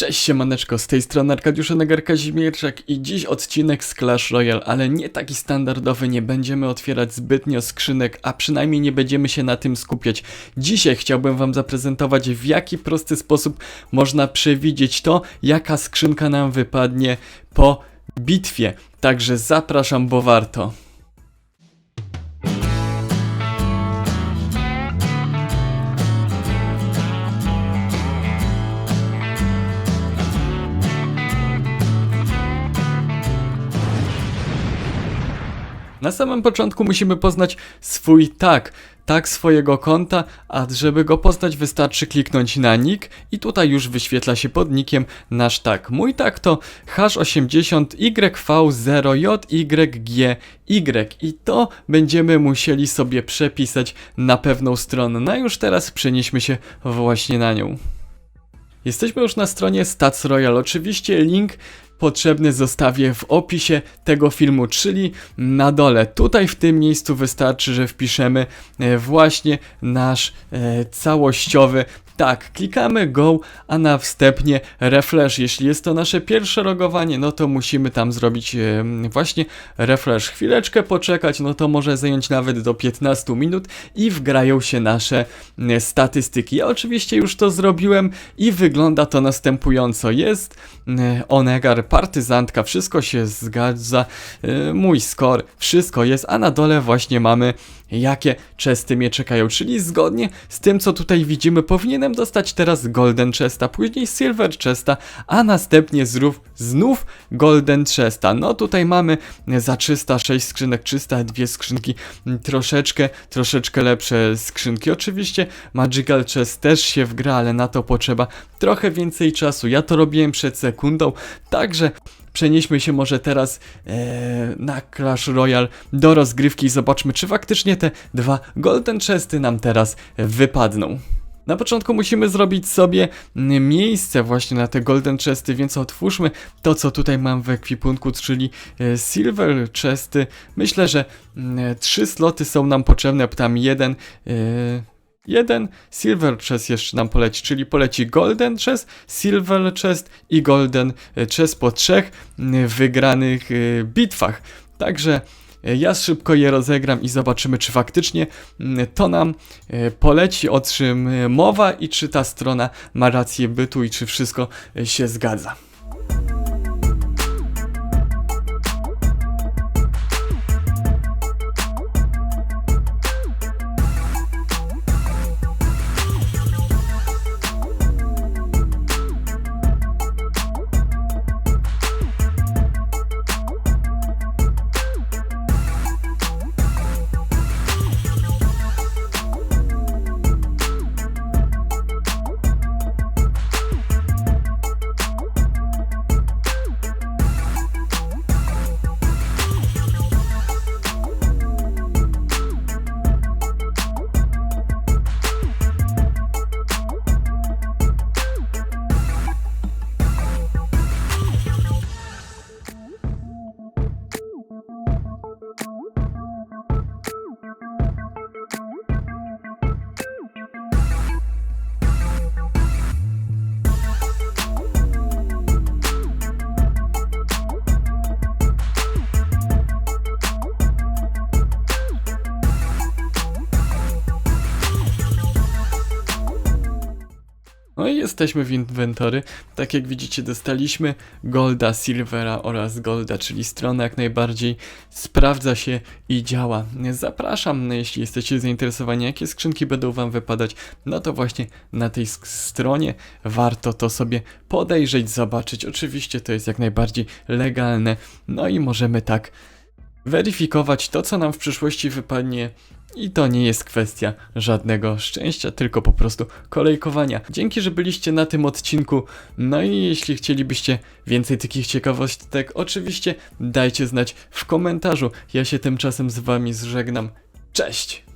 Cześć siemaneczko, z tej strony Arkadiusz Negar Kazimierczak i dziś odcinek z Clash Royale, ale nie taki standardowy, nie będziemy otwierać zbytnio skrzynek, a przynajmniej nie będziemy się na tym skupiać. Dzisiaj chciałbym wam zaprezentować w jaki prosty sposób można przewidzieć to, jaka skrzynka nam wypadnie po bitwie. Także zapraszam, bo warto. Na samym początku musimy poznać swój tag, tag swojego konta, a żeby go poznać wystarczy kliknąć na nick i tutaj już wyświetla się pod nickiem nasz tag. Mój tag to hash80YV0JYGY i to będziemy musieli sobie przepisać na pewną stronę. No już teraz przenieśmy się właśnie na nią. Jesteśmy już na stronie Stats Royal. Oczywiście link potrzebny zostawię w opisie tego filmu, czyli na dole. Tutaj w tym miejscu wystarczy, że wpiszemy e, właśnie nasz e, całościowy tak, klikamy Go, a na wstępnie Refresh. Jeśli jest to nasze pierwsze logowanie, no to musimy tam zrobić właśnie Refresh. Chwileczkę poczekać, no to może zająć nawet do 15 minut i wgrają się nasze e, statystyki. Ja oczywiście już to zrobiłem i wygląda to następująco. Jest e, Onegar, partyzantka, wszystko się zgadza, e, mój score, wszystko jest, a na dole właśnie mamy jakie chesty mnie czekają, czyli zgodnie z tym, co tutaj widzimy, powinienem dostać teraz Golden Chesta, później Silver Chesta, a następnie znów, znów Golden Chesta. No tutaj mamy za 306 skrzynek, 302 skrzynki, m, troszeczkę, troszeczkę lepsze skrzynki. Oczywiście Magical Chest też się wgra, ale na to potrzeba trochę więcej czasu. Ja to robiłem przed sekundą, także przenieśmy się może teraz e, na Clash Royale do rozgrywki i zobaczmy, czy faktycznie te dwa Golden Chesty nam teraz wypadną. Na początku musimy zrobić sobie miejsce właśnie na te Golden Chesty, więc otwórzmy to, co tutaj mam w ekwipunku, czyli e, Silver Chesty. Myślę, że mm, trzy sloty są nam potrzebne, tam jeden... E, Jeden Silver Chest jeszcze nam poleci, czyli poleci Golden Chest, Silver Chest i Golden Chest po trzech mm, wygranych bitwach. Także ja szybko je rozegram i zobaczymy, czy faktycznie mm, to nam y, poleci, o czym y, mowa i czy ta strona ma rację bytu i czy wszystko się zgadza. No i jesteśmy w inwentory. Tak jak widzicie, dostaliśmy Golda, Silvera oraz Golda, czyli strona jak najbardziej sprawdza się i działa. Zapraszam, no, jeśli jesteście zainteresowani, jakie skrzynki będą Wam wypadać, no to właśnie na tej stronie warto to sobie podejrzeć, zobaczyć. Oczywiście to jest jak najbardziej legalne, no i możemy tak weryfikować to, co nam w przyszłości wypadnie. I to nie jest kwestia żadnego szczęścia, tylko po prostu kolejkowania. Dzięki, że byliście na tym odcinku. No i jeśli chcielibyście więcej takich ciekawostek, oczywiście dajcie znać w komentarzu. Ja się tymczasem z wami zżegnam. Cześć!